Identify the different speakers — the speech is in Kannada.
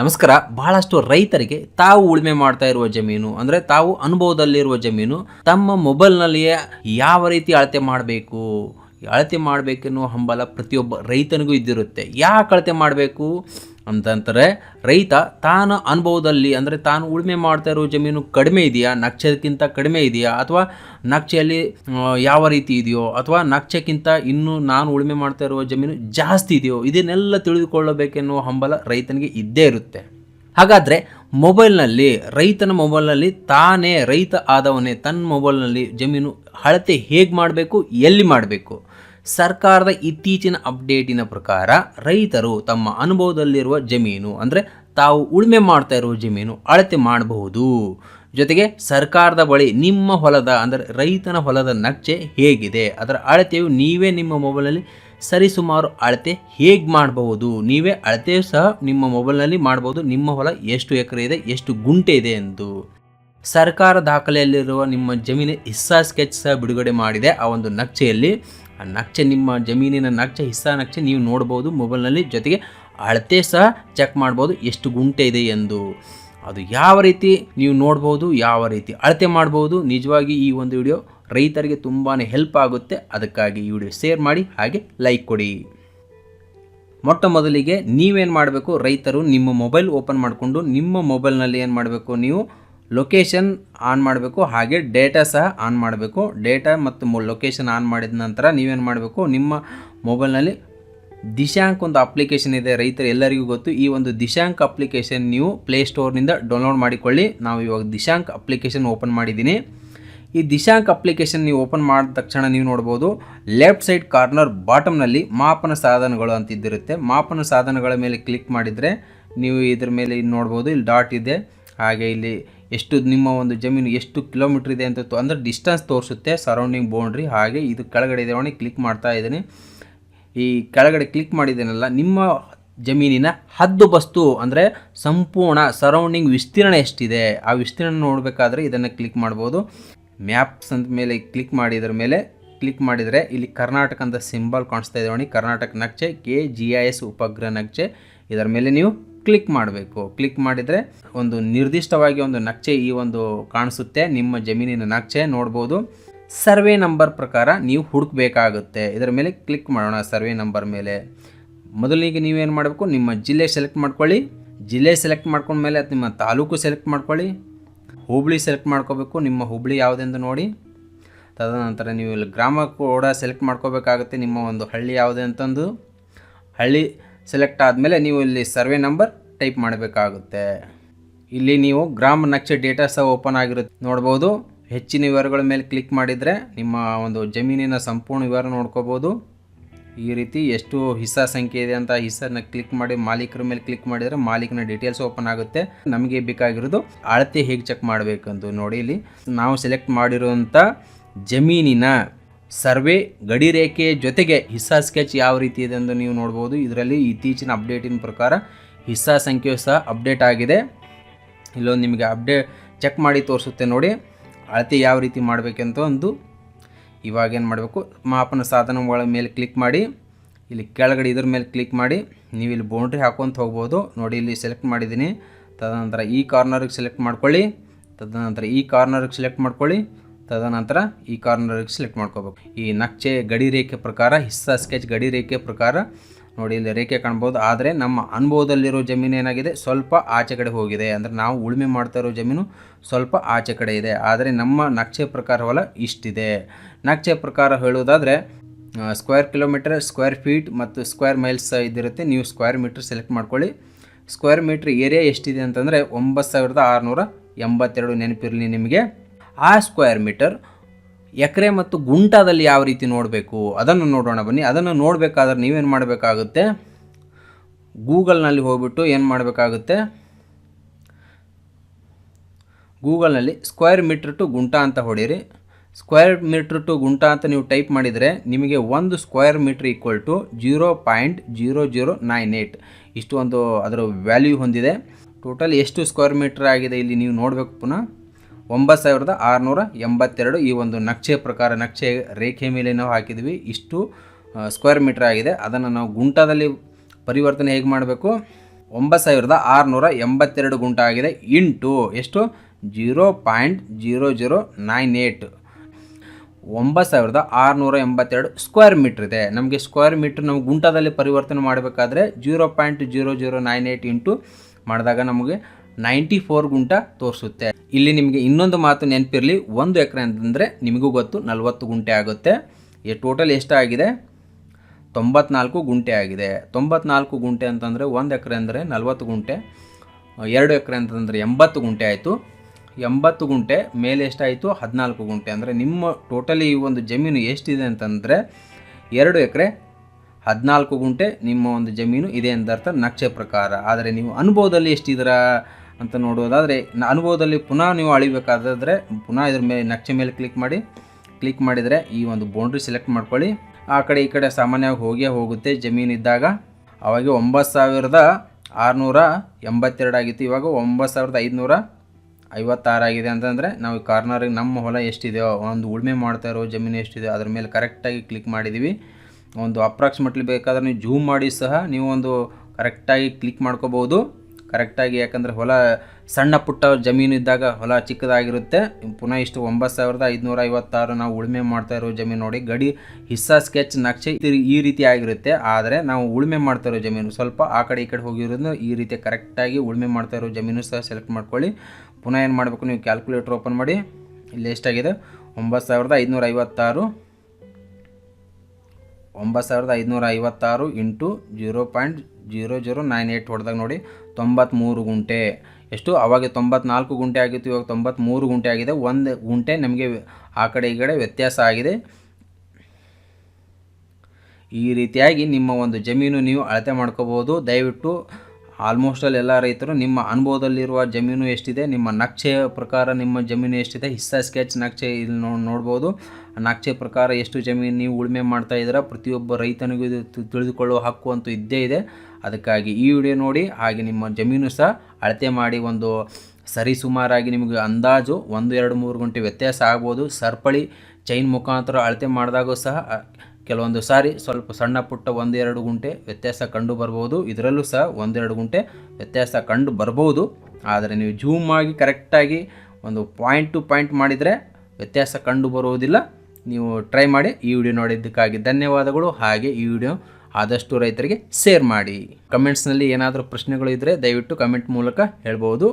Speaker 1: ನಮಸ್ಕಾರ. ಬಹಳಷ್ಟು ರೈತರಿಗೆ ತಾವು ಉಳುಮೆ ಮಾಡ್ತಾ ಇರುವ ಜಮೀನು, ಅಂದರೆ ತಾವು ಅನುಭವದಲ್ಲಿರುವ ಜಮೀನು, ತಮ್ಮ ಮೊಬೈಲ್ನಲ್ಲಿಯೇ ಯಾವ ರೀತಿ ಅಳತೆ ಮಾಡಬೇಕು ಅಳತೆ ಮಾಡಬೇಕೆನ್ನುವ ಹಂಬಲ ಪ್ರತಿಯೊಬ್ಬ ರೈತನಿಗೂ ಇದ್ದಿರುತ್ತೆ. ಯಾಕೆ ಅಳತೆ ಮಾಡಬೇಕು? ಅಂತಂತಾರೆ, ರೈತ ತಾನು ಅನುಭವದಲ್ಲಿ ಅಂದರೆ ತಾನು ಉಳುಮೆ ಮಾಡ್ತಾ ಇರೋ ಜಮೀನು ಕಡಿಮೆ ಇದೆಯಾ? ನಕ್ಷೆಕ್ಕಿಂತ ಕಡಿಮೆ ಇದೆಯಾ? ಅಥವಾ ನಕ್ಷೆಯಲ್ಲಿ ಯಾವ ರೀತಿ ಇದೆಯೋ? ಅಥವಾ ನಕ್ಷೆಕ್ಕಿಂತ ಇನ್ನೂ ನಾನು ಉಳುಮೆ ಮಾಡ್ತಾ ಇರುವ ಜಮೀನು ಜಾಸ್ತಿ ಇದೆಯೋ? ಇದನ್ನೆಲ್ಲ ತಿಳಿದುಕೊಳ್ಳಬೇಕೆನ್ನುವ ಹಂಬಲ ರೈತನಿಗೆ ಇದ್ದೇ ಇರುತ್ತೆ. ಹಾಗಾದರೆ ಮೊಬೈಲ್ನಲ್ಲಿ, ರೈತನ ಮೊಬೈಲ್ನಲ್ಲಿ ತಾನೇ ರೈತ ಆದವನೇ ತನ್ನ ಮೊಬೈಲ್ನಲ್ಲಿ ಜಮೀನು ಅಳತೆ ಹೇಗೆ ಮಾಡಬೇಕು, ಎಲ್ಲಿ ಮಾಡಬೇಕು? ಸರ್ಕಾರದ ಇತ್ತೀಚಿನ ಅಪ್ಡೇಟಿನ ಪ್ರಕಾರ ರೈತರು ತಮ್ಮ ಅನುಭವದಲ್ಲಿರುವ ಜಮೀನು, ಅಂದರೆ ತಾವು ಉಳುಮೆ ಮಾಡ್ತಾ ಇರುವ ಜಮೀನು ಅಳತೆ ಮಾಡಬಹುದು. ಜೊತೆಗೆ ಸರ್ಕಾರದ ಬಳಿ ನಿಮ್ಮ ಹೊಲದ, ಅಂದರೆ ರೈತನ ಹೊಲದ ನಕ್ಷೆ ಹೇಗಿದೆ? ಅದರ ಅಳತೆಯು ನೀವೇ ನಿಮ್ಮ ಮೊಬೈಲಲ್ಲಿ ಸರಿಸುಮಾರು ಅಳತೆ ಹೇಗೆ ಮಾಡಬಹುದು? ನೀವೇ ಅಳತೆ ಸಹ ನಿಮ್ಮ ಮೊಬೈಲ್ನಲ್ಲಿ ಮಾಡಬಹುದು. ನಿಮ್ಮ ಹೊಲ ಎಷ್ಟು ಎಕರೆ ಇದೆ, ಎಷ್ಟು ಗುಂಟೆ ಇದೆ ಎಂದು. ಸರ್ಕಾರ ದಾಖಲೆಯಲ್ಲಿರುವ ನಿಮ್ಮ ಜಮೀನಿನ ಇಸ್ಸಾ ಸ್ಕೆಚ್ ಸಹ ಬಿಡುಗಡೆ ಮಾಡಿದೆ. ಆ ಒಂದು ನಕ್ಷೆಯಲ್ಲಿ ಆ ನಕ್ಷೆ ನಿಮ್ಮ ಜಮೀನಿನ ನಕ್ಷೆ, ಹಿಸ್ಸಾ ನಕ್ಷೆ ನೀವು ನೋಡ್ಬೋದು ಮೊಬೈಲ್ನಲ್ಲಿ ಜೊತೆಗೆ ಅಳತೆ ಸಹ ಚೆಕ್ ಮಾಡ್ಬೋದು ಎಷ್ಟು ಗುಂಟೆ ಇದೆ ಎಂದು. ಅದು ಯಾವ ರೀತಿ ನೀವು ನೋಡ್ಬೋದು, ಯಾವ ರೀತಿ ಅಳತೆ ಮಾಡ್ಬೋದು, ನಿಜವಾಗಿ ಈ ಒಂದು ವಿಡಿಯೋ ರೈತರಿಗೆ ತುಂಬಾ ಹೆಲ್ಪ್ ಆಗುತ್ತೆ. ಅದಕ್ಕಾಗಿ ಈ ವಿಡಿಯೋ ಶೇರ್ ಮಾಡಿ, ಹಾಗೆ ಲೈಕ್ ಕೊಡಿ. ಮೊಟ್ಟ ಮೊದಲಿಗೆ ನೀವೇನು ಮಾಡಬೇಕು, ರೈತರು ನಿಮ್ಮ ಮೊಬೈಲ್ ಓಪನ್ ಮಾಡಿಕೊಂಡು ನಿಮ್ಮ ಮೊಬೈಲ್ನಲ್ಲಿ ಏನು ಮಾಡಬೇಕು ನೀವು? ಲೊಕೇಶನ್ ಆನ್ ಮಾಡಬೇಕು, ಹಾಗೆ ಡೇಟಾ ಸಹ ಆನ್ ಮಾಡಬೇಕು. ಡೇಟಾ ಮತ್ತು ಲೊಕೇಶನ್ ಆನ್ ಮಾಡಿದ ನಂತರ ನೀವೇನು ಮಾಡಬೇಕು? ನಿಮ್ಮ ಮೊಬೈಲ್ನಲ್ಲಿ ದಿಶಾಂಕ್ ಒಂದು ಅಪ್ಲಿಕೇಶನ್ ಇದೆ. ರೈತರು ಎಲ್ಲರಿಗೂ ಗೊತ್ತು. ಈ ಒಂದು ದಿಶಾಂಕ್ ಅಪ್ಲಿಕೇಶನ್ ನೀವು ಪ್ಲೇಸ್ಟೋರ್ನಿಂದ ಡೌನ್ಲೋಡ್ ಮಾಡಿಕೊಳ್ಳಿ. ನಾವು ಇವಾಗ ದಿಶಾಂಕ್ ಅಪ್ಲಿಕೇಶನ್ ಓಪನ್ ಮಾಡಿದ್ದೀನಿ. ಈ ದಿಶಾಂಕ್ ಅಪ್ಲಿಕೇಶನ್ ನೀವು ಓಪನ್ ಮಾಡಿದ ತಕ್ಷಣ ನೀವು ನೋಡ್ಬೋದು ಲೆಫ್ಟ್ ಸೈಡ್ ಕಾರ್ನರ್ ಬಾಟಮ್ನಲ್ಲಿ ಮಾಪನ ಸಾಧನಗಳು ಅಂತ ಇದ್ದಿರುತ್ತೆ. ಮಾಪನ ಸಾಧನಗಳ ಮೇಲೆ ಕ್ಲಿಕ್ ಮಾಡಿದರೆ ನೀವು ಇದ್ರ ಮೇಲೆ ನೋಡ್ಬೋದು, ಇಲ್ಲಿ ಡಾಟ್ ಇದೆ. ಹಾಗೆ ಇಲ್ಲಿ ಎಷ್ಟು ನಿಮ್ಮ ಒಂದು ಜಮೀನು ಎಷ್ಟು ಕಿಲೋಮೀಟ್ರ್ ಇದೆ ಅಂತ ಅಂದರೆ ಡಿಸ್ಟೆನ್ಸ್ ತೋರಿಸುತ್ತೆ ಸರೌಂಡಿಂಗ್ ಬೌಂಡ್ರಿ ಹಾಗೆ ಇದು ಕೆಳಗಡೆ ಇದೆ ಕ್ಲಿಕ್ ಮಾಡ್ತಾ ಇದ್ದೀನಿ. ಈ ಕೆಳಗಡೆ ಕ್ಲಿಕ್ ಮಾಡಿದ್ದೇನಲ್ಲ, ನಿಮ್ಮ ಜಮೀನಿನ ಹದ್ದು ಬಸ್ತು ಅಂದರೆ ಸಂಪೂರ್ಣ ಸರೌಂಡಿಂಗ್ ವಿಸ್ತೀರ್ಣ ಎಷ್ಟಿದೆ, ಆ ವಿಸ್ತೀರ್ಣ ನೋಡಬೇಕಾದ್ರೆ ಇದನ್ನು ಕ್ಲಿಕ್ ಮಾಡ್ಬೋದು. ಮ್ಯಾಪ್ಸ್ ಅಂತ ಮೇಲೆ ಕ್ಲಿಕ್ ಮಾಡಿದ್ರ ಮೇಲೆ ಕ್ಲಿಕ್ ಮಾಡಿದರೆ ಇಲ್ಲಿ ಕರ್ನಾಟಕ ಅಂತ ಸಿಂಬಲ್ ಕಾಣಿಸ್ತಾ ಇದೆ ನೋಡಿ, ಕರ್ನಾಟಕ ನಕ್ಷೆ ಕೆ ಜಿ ಐ ಎಸ್ ಉಪಗ್ರಹ ನಕ್ಷೆ. ಇದರ ಮೇಲೆ ನೀವು ಕ್ಲಿಕ್ ಮಾಡಬೇಕು. ಕ್ಲಿಕ್ ಮಾಡಿದರೆ ಒಂದು ನಿರ್ದಿಷ್ಟವಾಗಿ ಒಂದು ನಕ್ಷೆ ಈ ಒಂದು ಕಾಣಿಸುತ್ತೆ. ನಿಮ್ಮ ಜಮೀನಿನ ನಕ್ಷೆ ನೋಡ್ಬೋದು. ಸರ್ವೆ ನಂಬರ್ ಪ್ರಕಾರ ನೀವು ಹುಡುಕಬೇಕಾಗುತ್ತೆ. ಇದರ ಮೇಲೆ ಕ್ಲಿಕ್ ಮಾಡೋಣ ಸರ್ವೆ ನಂಬರ್ ಮೇಲೆ. ಮೊದಲಿಗೆ ನೀವೇನು ಮಾಡಬೇಕು? ನಿಮ್ಮ ಜಿಲ್ಲೆ ಸೆಲೆಕ್ಟ್ ಮಾಡ್ಕೊಳ್ಳಿ. ಜಿಲ್ಲೆ ಸೆಲೆಕ್ಟ್ ಮಾಡ್ಕೊಂಡ್ಮೇಲೆ ಅದು ನಿಮ್ಮ ತಾಲೂಕು ಸೆಲೆಕ್ಟ್ ಮಾಡ್ಕೊಳ್ಳಿ. ಹುಬ್ಳಿ ಸೆಲೆಕ್ಟ್ ಮಾಡ್ಕೋಬೇಕು. ನಿಮ್ಮ ಹುಬ್ಳಿ ಯಾವುದೆಂದು ನೋಡಿ. ತದನಂತರ ನೀವು ಇಲ್ಲಿ ಗ್ರಾಮ ಕೂಡ ಸೆಲೆಕ್ಟ್ ಮಾಡ್ಕೋಬೇಕಾಗುತ್ತೆ. ನಿಮ್ಮ ಒಂದು ಹಳ್ಳಿ ಯಾವುದೇ ಅಂತಂದು. ಹಳ್ಳಿ ಸೆಲೆಕ್ಟ್ ಆದಮೇಲೆ ನೀವು ಇಲ್ಲಿ ಸರ್ವೆ ನಂಬರ್ ಟೈಪ್ ಮಾಡಬೇಕಾಗುತ್ತೆ. ಇಲ್ಲಿ ನೀವು ಗ್ರಾಮ ನಕ್ಷೆ ಡೇಟಾ ಸಹ ಓಪನ್ ಆಗಿರುತ್ತೆ. ನೋಡ್ಬೋದು. ಹೆಚ್ಚಿನ ವಿವರಗಳ ಮೇಲೆ ಕ್ಲಿಕ್ ಮಾಡಿದರೆ ನಿಮ್ಮ ಒಂದು ಜಮೀನಿನ ಸಂಪೂರ್ಣ ವಿವರ ನೋಡ್ಕೋಬೋದು. ಈ ರೀತಿ ಎಷ್ಟು ಹಿಸ್ಸಾ ಸಂಖ್ಯೆ ಇದೆ ಅಂತ ಹಿಸ್ಸನ್ನ ಕ್ಲಿಕ್ ಮಾಡಿ, ಮಾಲೀಕರ ಮೇಲೆ ಕ್ಲಿಕ್ ಮಾಡಿದರೆ ಮಾಲೀಕನ ಡೀಟೇಲ್ಸ್ ಓಪನ್ ಆಗುತ್ತೆ. ನಮಗೆ ಬೇಕಾಗಿರೋದು ಅಳತೆ ಹೇಗೆ ಚೆಕ್ ಮಾಡಬೇಕಂದು ನೋಡಿ ಇಲ್ಲಿ. ನಾವು ಸೆಲೆಕ್ಟ್ ಮಾಡಿರುವಂಥ ಜಮೀನಿನ ಸರ್ವೆ ಗಡಿ ರೇಖೆ ಜೊತೆಗೆ ಹಿಸ್ಸಾ ಸ್ಕೆಚ್ ಯಾವ ರೀತಿ ಇದೆ ಎಂದು ನೀವು ನೋಡ್ಬೋದು. ಇದರಲ್ಲಿ ಇತ್ತೀಚಿನ ಅಪ್ಡೇಟಿನ ಪ್ರಕಾರ ಹಿಸ್ಸಾ ಸಂಖ್ಯೆಯು ಸಹ ಅಪ್ಡೇಟ್ ಆಗಿದೆ. ಇಲ್ಲೊಂದು ನಿಮಗೆ ಅಪ್ಡೇಟ್ ಚೆಕ್ ಮಾಡಿ ತೋರಿಸುತ್ತೆ ನೋಡಿ. ಅಳತೆ ಯಾವ ರೀತಿ ಮಾಡಬೇಕಂತ ಒಂದು ಇವಾಗ ಏನು ಮಾಡಬೇಕು? ಮಾಪನ ಸಾಧನಗಳ ಮೇಲೆ ಕ್ಲಿಕ್ ಮಾಡಿ. ಇಲ್ಲಿ ಕೆಳಗಡೆ ಇದ್ರ ಮೇಲೆ ಕ್ಲಿಕ್ ಮಾಡಿ. ನೀವು ಇಲ್ಲಿ ಬೌಂಡ್ರಿ ಹಾಕೊಂತ ಹೋಗ್ಬೋದು. ನೋಡಿ, ಇಲ್ಲಿ ಸೆಲೆಕ್ಟ್ ಮಾಡಿದ್ದೀನಿ. ತದನಂತರ ಈ ಕಾರ್ನರಿಗೆ ಸೆಲೆಕ್ಟ್ ಮಾಡ್ಕೊಳ್ಳಿ. ತದನಂತರ ಈ ಕಾರ್ನರಿಗೆ ಸೆಲೆಕ್ಟ್ ಮಾಡ್ಕೊಳ್ಳಿ. ತದನಂತರ ಈ ಕಾರ್ನರಿಗೆ ಸೆಲೆಕ್ಟ್ ಮಾಡ್ಕೋಬೇಕು. ಈ ನಕ್ಷೆ ಗಡಿ ರೇಖೆ ಪ್ರಕಾರ, ಹಿಸ್ಸಾ ಸ್ಕೆಚ್ ಗಡಿ ರೇಖೆ ಪ್ರಕಾರ, ನೋಡಿ ಇಲ್ಲಿ ರೇಖೆ ಕಾಣ್ಬೋದು. ಆದರೆ ನಮ್ಮ ಅನುಭವದಲ್ಲಿರೋ ಜಮೀನು ಏನಾಗಿದೆ? ಸ್ವಲ್ಪ ಆಚೆ ಕಡೆ ಹೋಗಿದೆ. ಅಂದರೆ ನಾವು ಉಳುಮೆ ಮಾಡ್ತಾ ಇರೋ ಜಮೀನು ಸ್ವಲ್ಪ ಆಚೆ ಕಡೆ ಇದೆ. ಆದರೆ ನಮ್ಮ ನಕ್ಷೆ ಪ್ರಕಾರ ಹೊಲ ಇಷ್ಟಿದೆ. ನಕ್ಷೆ ಪ್ರಕಾರ ಹೇಳೋದಾದರೆ ಸ್ಕ್ವೇರ್ ಕಿಲೋಮೀಟರ್ ಸ್ಕ್ವೇರ್ ಫೀಟ್ ಮತ್ತು ಸ್ಕ್ವೇರ್ ಮೈಲ್ಸ್ ಇದ್ದಿರುತ್ತೆ. ನೀವು ಸ್ಕ್ವೇರ್ ಮೀಟ್ರ್ ಸೆಲೆಕ್ಟ್ ಮಾಡ್ಕೊಳ್ಳಿ. ಸ್ಕ್ವೇರ್ ಮೀಟ್ರ್ ಏರಿಯಾ ಎಷ್ಟಿದೆ ಅಂತಂದರೆ, ಒಂಬತ್ತು ಸಾವಿರದ ಆರುನೂರ ಎಂಬತ್ತೆರಡು ನೆನಪಿರಲಿ ನಿಮಗೆ. ಆ ಸ್ಕ್ವೇರ್ ಮೀಟರ್ ಎಕರೆ ಮತ್ತು ಗುಂಟಾದಲ್ಲಿ ಯಾವ ರೀತಿ ನೋಡಬೇಕು? ಅದನ್ನು ನೋಡೋಣ ಬನ್ನಿ. ಅದನ್ನು ನೋಡಬೇಕಾದ್ರೆ ನೀವೇನು ಮಾಡಬೇಕಾಗುತ್ತೆ? ಗೂಗಲ್ನಲ್ಲಿ ಹೋಗ್ಬಿಟ್ಟು ಏನು ಮಾಡಬೇಕಾಗುತ್ತೆ? ಗೂಗಲ್ನಲ್ಲಿ ಸ್ಕ್ವೇರ್ ಮೀಟ್ರ್ ಟು ಗುಂಟ ಅಂತ ಹೊಡೀರಿ. ಸ್ಕ್ವೇರ್ ಮೀಟ್ರ್ ಟು ಗುಂಟ ಅಂತ ನೀವು ಟೈಪ್ ಮಾಡಿದರೆ ನಿಮಗೆ ಒಂದು square metre equal to zero point zero zero nine eight ಇಷ್ಟು ಒಂದು ಅದರ ವ್ಯಾಲ್ಯೂ ಹೊಂದಿದೆ. ಟೋಟಲ್ ಎಷ್ಟು ಸ್ಕ್ವೇರ್ ಮೀಟ್ರ್ ಆಗಿದೆ ಇಲ್ಲಿ ನೀವು ನೋಡಬೇಕು ಪುನಃ. ಒಂಬತ್ತು ಸಾವಿರದ ಆರುನೂರ ಎಂಬತ್ತೆರಡು ಈ ಒಂದು ನಕ್ಷೆ ಪ್ರಕಾರ ನಕ್ಷೆ ರೇಖೆ ಮೇಲೆ ನಾವು ಹಾಕಿದ್ವಿ. ಇಷ್ಟು ಸ್ಕ್ವೇರ್ ಮೀಟ್ರ್ ಆಗಿದೆ. ಅದನ್ನು ನಾವು ಗುಂಟದಲ್ಲಿ ಪರಿವರ್ತನೆ ಹೇಗೆ ಮಾಡಬೇಕು? ಒಂಬತ್ತು ಸಾವಿರದ ಆರುನೂರ ಎಂಬತ್ತೆರಡು ಗುಂಟ ಆಗಿದೆ. ಇಂಟು ಎಷ್ಟು? Zero point zero zero nine eight ಒಂಬತ್ತು ಸಾವಿರದ ಆರುನೂರ ಎಂಬತ್ತೆರಡು ಸ್ಕ್ವೇರ್ ಮೀಟ್ರ್ ಇದೆ. ನಮಗೆ ಸ್ಕ್ವೇರ್ ಮೀಟ್ರ್ ನಾವು ಗುಂಟದಲ್ಲಿ ಪರಿವರ್ತನೆ ಮಾಡಬೇಕಾದ್ರೆ zero point zero zero nine eight into ಮಾಡಿದಾಗ ನಮಗೆ ನೈಂಟಿ ಫೋರ್ ಗುಂಟ ತೋರಿಸುತ್ತೆ. ಇಲ್ಲಿ ನಿಮಗೆ ಇನ್ನೊಂದು ಮಾತು ನೆನಪಿರಲಿ, ಒಂದು ಎಕರೆ ಅಂತಂದರೆ ನಿಮಗೂ ಗೊತ್ತು, ನಲವತ್ತು ಗುಂಟೆ ಆಗುತ್ತೆ. ಈ ಟೋಟಲ್ ಎಷ್ಟಾಗಿದೆ? ತೊಂಬತ್ನಾಲ್ಕು ಗುಂಟೆ ಆಗಿದೆ. ತೊಂಬತ್ನಾಲ್ಕು ಗುಂಟೆ ಅಂತಂದರೆ ಒಂದು ಎಕರೆ ಅಂದರೆ ನಲವತ್ತು ಗುಂಟೆ, ಎರಡು ಎಕರೆ ಅಂತಂದರೆ ಎಂಬತ್ತು ಗುಂಟೆ ಆಯಿತು. ಎಂಬತ್ತು ಗುಂಟೆ, ಮೇಲೆ ಎಷ್ಟಾಯಿತು? ಹದಿನಾಲ್ಕು ಗುಂಟೆ. ಅಂದರೆ ನಿಮ್ಮ ಟೋಟಲಿ ಈ ಒಂದು ಜಮೀನು ಎಷ್ಟಿದೆ ಅಂತಂದರೆ ಎರಡು ಎಕರೆ, ಹದಿನಾಲ್ಕು ಗುಂಟೆ ನಿಮ್ಮ ಒಂದು ಜಮೀನು ಇದೆ ಎಂದರ್ಥ ನಕ್ಷೆ ಪ್ರಕಾರ. ಆದರೆ ನೀವು ಅನುಭವದಲ್ಲಿ ಎಷ್ಟಿದ್ದೀರಾ? ಅಂತ ನೋಡೋದಾದರೆ ಅನುಭವದಲ್ಲಿ ಪುನಃ ನೀವು ಅಳಿಬೇಕಾದ್ರೆ ಪುನಃ ಇದ್ರ ಮೇಲೆ ನಕ್ಷೆ ಮೇಲೆ ಕ್ಲಿಕ್ ಮಾಡಿ ಕ್ಲಿಕ್ ಮಾಡಿದರೆ ಈ ಒಂದು ಬೌಂಡ್ರಿ ಸೆಲೆಕ್ಟ್ ಮಾಡ್ಕೊಳ್ಳಿ. ಆ ಕಡೆ ಈ ಕಡೆ ಸಾಮಾನ್ಯವಾಗಿ ಹೋಗೇ ಹೋಗುತ್ತೆ ಜಮೀನು ಇದ್ದಾಗ. ಅವಾಗ ಒಂಬತ್ತು ಸಾವಿರದ ಆರುನೂರ ಎಂಬತ್ತೆರಡು ಆಗಿತ್ತು, ಇವಾಗ ಒಂಬತ್ತು ಸಾವಿರದ ಐದುನೂರ ಐವತ್ತಾರಾಗಿದೆ ಅಂತಂದರೆ, ನಾವು ಕಾರ್ನರಿಗೆ ನಮ್ಮ ಹೊಲ ಎಷ್ಟಿದೆಯೋ, ಒಂದು ಉಳುಮೆ ಮಾಡ್ತಾ ಇರೋ ಜಮೀನು ಎಷ್ಟಿದೆಯೋ, ಅದ್ರ ಮೇಲೆ ಕರೆಕ್ಟಾಗಿ ಕ್ಲಿಕ್ ಮಾಡಿದ್ದೀವಿ ಒಂದು ಅಪ್ರಾಕ್ಸಿಮೇಟ್ಲಿ ಬೇಕಾದ್ರೆ ನೀವು ಜೂಮ್ ಮಾಡಿ ಸಹ ನೀವು ಒಂದು ಕರೆಕ್ಟಾಗಿ ಕ್ಲಿಕ್ ಮಾಡ್ಕೋಬೋದು ಕರೆಕ್ಟಾಗಿ, ಯಾಕಂದರೆ ಹೊಲ ಸಣ್ಣ ಪುಟ್ಟ ಜಮೀನು ಇದ್ದಾಗ ಹೊಲ ಚಿಕ್ಕದಾಗಿರುತ್ತೆ. ಪುನಃ ಇಷ್ಟು ಒಂಬತ್ತು ಸಾವಿರದ ಐದುನೂರ ಐವತ್ತಾರು ನಾವು ಉಳುಮೆ ಮಾಡ್ತಾ ಇರೋ ಜಮೀನು ನೋಡಿ, ಗಡಿ ಹಿಸ್ಸಾ, ಸ್ಕೆಚ್, ನಕ್ಷೆ ಈ- ರೀತಿ ಆಗಿರುತ್ತೆ. ಆದರೆ ನಾವು ಉಳುಮೆ ಮಾಡ್ತಾ ಇರೋ ಜಮೀನು ಸ್ವಲ್ಪ ಆ ಕಡೆ ಈ ಕಡೆ ಹೋಗಿರೋದು ಈ ರೀತಿ ಕರೆಕ್ಟಾಗಿ ಉಳುಮೆ ಮಾಡ್ತಾ ಇರೋ ಜಮೀನು ಸಹ ಸೆಲೆಕ್ಟ್ ಮಾಡ್ಕೊಳ್ಳಿ. ಪುನಃ ಏನು ಮಾಡಬೇಕು ನೀವು ಕ್ಯಾಲ್ಕುಲೇಟರ್ ಓಪನ್ ಮಾಡಿ ಇಲ್ಲಿ ಎಷ್ಟಾಗಿದೆ ಒಂಬತ್ತು ಸಾವಿರದ ಐದುನೂರ ಐವತ್ತಾರು ಒಂಬತ್ತು ಸಾವಿರದ ಐದುನೂರ ಐವತ್ತಾರು into zero point zero zero nine eight ಹೊಡೆದಾಗ ನೋಡಿ ತೊಂಬತ್ತ್ಮೂರು ಗುಂಟೆ. ಎಷ್ಟು? ಅವಾಗ ತೊಂಬತ್ನಾಲ್ಕು ಗುಂಟೆ ಆಗಿತ್ತು, ಇವಾಗ ತೊಂಬತ್ತ್ಮೂರು ಗುಂಟೆ ಆಗಿದೆ. ಒಂದು ಗುಂಟೆ ನಮಗೆ ಆ ಕಡೆ ಈ ಕಡೆ ವ್ಯತ್ಯಾಸ ಆಗಿದೆ. ಈ ರೀತಿಯಾಗಿ ನಿಮ್ಮ ಒಂದು ಜಮೀನು ನೀವು ಅಳತೆ ಮಾಡ್ಕೋಬೋದು ದಯವಿಟ್ಟು ಆಲ್ಮೋಸ್ಟ್ ಅಲ್ಲಿ ಎಲ್ಲ ರೈತರು ನಿಮ್ಮ ಅನುಭವದಲ್ಲಿರುವ ಜಮೀನು ಎಷ್ಟಿದೆ, ನಿಮ್ಮ ನಕ್ಷೆಯ ಪ್ರಕಾರ ನಿಮ್ಮ ಜಮೀನು ಎಷ್ಟಿದೆ, ಹಿಸ್ಸಾ ಸ್ಕೆಚ್ ನಕ್ಷೆ ಇಲ್ಲಿ ನೋಡ್ಬೋದು. ನಕ್ಷೆ ಪ್ರಕಾರ ಎಷ್ಟು ಜಮೀನು ನೀವು ಉಳುಮೆ ಮಾಡ್ತಾ ಇದ್ದೀರಾ, ಪ್ರತಿಯೊಬ್ಬ ರೈತನಿಗೂ ಇದು ತಿಳಿದುಕೊಳ್ಳುವ ಹಕ್ಕು ಅಂತೂ ಇದ್ದೇ ಇದೆ. ಅದಕ್ಕಾಗಿ ಈ ವಿಡಿಯೋ ನೋಡಿ, ಹಾಗೆ ನಿಮ್ಮ ಜಮೀನು ಸಹ ಅಳತೆ ಮಾಡಿ ಒಂದು ಸರಿ ಸುಮಾರಾಗಿ ನಿಮಗೆ ಅಂದಾಜು ಒಂದು, ಎರಡು, ಮೂರು ಗಂಟೆ ವ್ಯತ್ಯಾಸ ಆಗ್ಬೋದು. ಸರ್ಪಳಿ ಚೈನ್ ಮುಖಾಂತರ ಅಳತೆ ಮಾಡಿದಾಗೂ ಸಹ ಕೆಲವೊಂದು ಸಾರಿ ಸ್ವಲ್ಪ ಸಣ್ಣ ಪುಟ್ಟ ಒಂದೆರಡು ಗುಂಟೆ ವ್ಯತ್ಯಾಸ ಕಂಡು ಬರ್ಬೋದು. ಇದರಲ್ಲೂ ಸಹ ಒಂದೆರಡು ಗುಂಟೆ ವ್ಯತ್ಯಾಸ ಕಂಡು ಬರ್ಬೋದು. ಆದರೆ ನೀವು ಜೂಮ್ ಆಗಿ ಕರೆಕ್ಟಾಗಿ ಒಂದು ಪಾಯಿಂಟ್ ಟು ಪಾಯಿಂಟ್ ಮಾಡಿದರೆ ವ್ಯತ್ಯಾಸ ಕಂಡು ಬರುವುದಿಲ್ಲ. ನೀವು ಟ್ರೈ ಮಾಡಿ ಈ ವಿಡಿಯೋ ನೋಡಿದ್ದಕ್ಕಾಗಿ ಧನ್ಯವಾದಗಳು. ಹಾಗೆ ಈ ವಿಡಿಯೋ ಆದಷ್ಟು ರೈತರಿಗೆ ಶೇರ್ ಮಾಡಿ. ಕಮೆಂಟ್ಸ್ನಲ್ಲಿ ಏನಾದರೂ ಪ್ರಶ್ನೆಗಳು ಇದ್ದರೆ ದಯವಿಟ್ಟು ಕಮೆಂಟ್ ಮೂಲಕ ಹೇಳ್ಬೋದು.